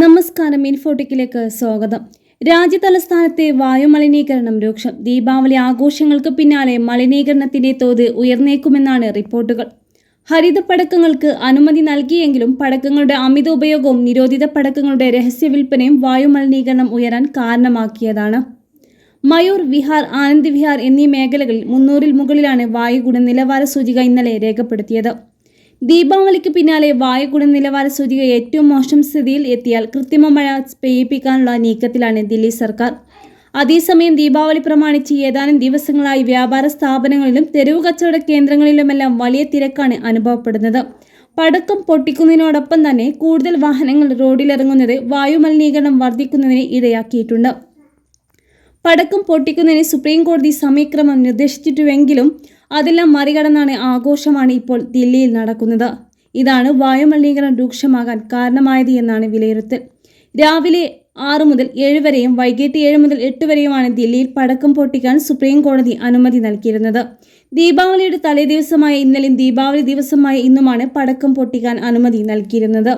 നമസ്കാരം ഇൻഫോട്ടിക്കിലേക്ക് സ്വാഗതം. രാജ്യതലസ്ഥാനത്തെ വായുമലിനീകരണം രൂക്ഷം. ദീപാവലി ആഘോഷങ്ങൾക്ക് പിന്നാലെ മലിനീകരണത്തിന്റെ തോത് ഉയർന്നേക്കുമെന്നാണ് റിപ്പോർട്ടുകൾ. ഹരിത പടക്കങ്ങൾക്ക് അനുമതി നൽകിയെങ്കിലും പടക്കങ്ങളുടെ അമിത ഉപയോഗവും നിരോധിത പടക്കങ്ങളുടെ രഹസ്യ വിൽപ്പനയും വായുമലിനീകരണം ഉയരാൻ കാരണമാക്കിയതാണ്. മയൂർ വിഹാർ ആനന്ദ് വിഹാർ എന്നീ മേഖലകളിൽ മുന്നൂറിൽ മുകളിലാണ് വായു ഗുണനിലവാര സൂചിക ഇന്നലെ രേഖപ്പെടുത്തിയത്. ദീപാവലിക്ക് പിന്നാലെ വായു നിലവാര സൂചിക ഏറ്റവും മോശം സ്ഥിതിയിൽ എത്തിയാൽ കൃത്രിമ മഴ പെയ്യിപ്പിക്കാനുള്ള നീക്കത്തിലാണ് ദില്ലി സർക്കാർ. അതേസമയം ദീപാവലി പ്രമാണിച്ച് ഏതാനും ദിവസങ്ങളായി വ്യാപാര സ്ഥാപനങ്ങളിലും തെരുവ് കച്ചവട കേന്ദ്രങ്ങളിലുമെല്ലാം വലിയ തിരക്കാണ് അനുഭവപ്പെടുന്നത്. പടക്കം പൊട്ടിക്കുന്നതിനോടൊപ്പം തന്നെ കൂടുതൽ വാഹനങ്ങൾ റോഡിലിറങ്ങുന്നത് വായുമലിനീകരണം വർദ്ധിക്കുന്നതിന് ഇടയാക്കിയിട്ടുണ്ട് പടക്കം പൊട്ടിക്കുന്നതിന് സുപ്രീം കോടതി സമയക്രമം നിർദ്ദേശിച്ചിട്ടുവെങ്കിലും അതെല്ലാം മറികടന്നാണ് ആഘോഷമാണ് ഇപ്പോൾ ദില്ലിയിൽ നടക്കുന്നത്. ഇതാണ് വായുമലിനീകരണം രൂക്ഷമാകാൻ കാരണമായത് എന്നാണ് വിലയിരുത്തൽ. രാവിലെ ആറു മുതൽ ഏഴ് വരെയും വൈകിട്ട് ഏഴ് മുതൽ എട്ട് വരെയുമാണ് ദില്ലിയിൽ പടക്കം പൊട്ടിക്കാൻ സുപ്രീം കോടതി അനുമതി നൽകിയിരുന്നത്. ദീപാവലിയുടെ തലേദിവസമായ ഇന്നലെയും ദീപാവലി ദിവസമായ ഇന്നുമാണ് പടക്കം പൊട്ടിക്കാൻ അനുമതി നൽകിയിരുന്നത്.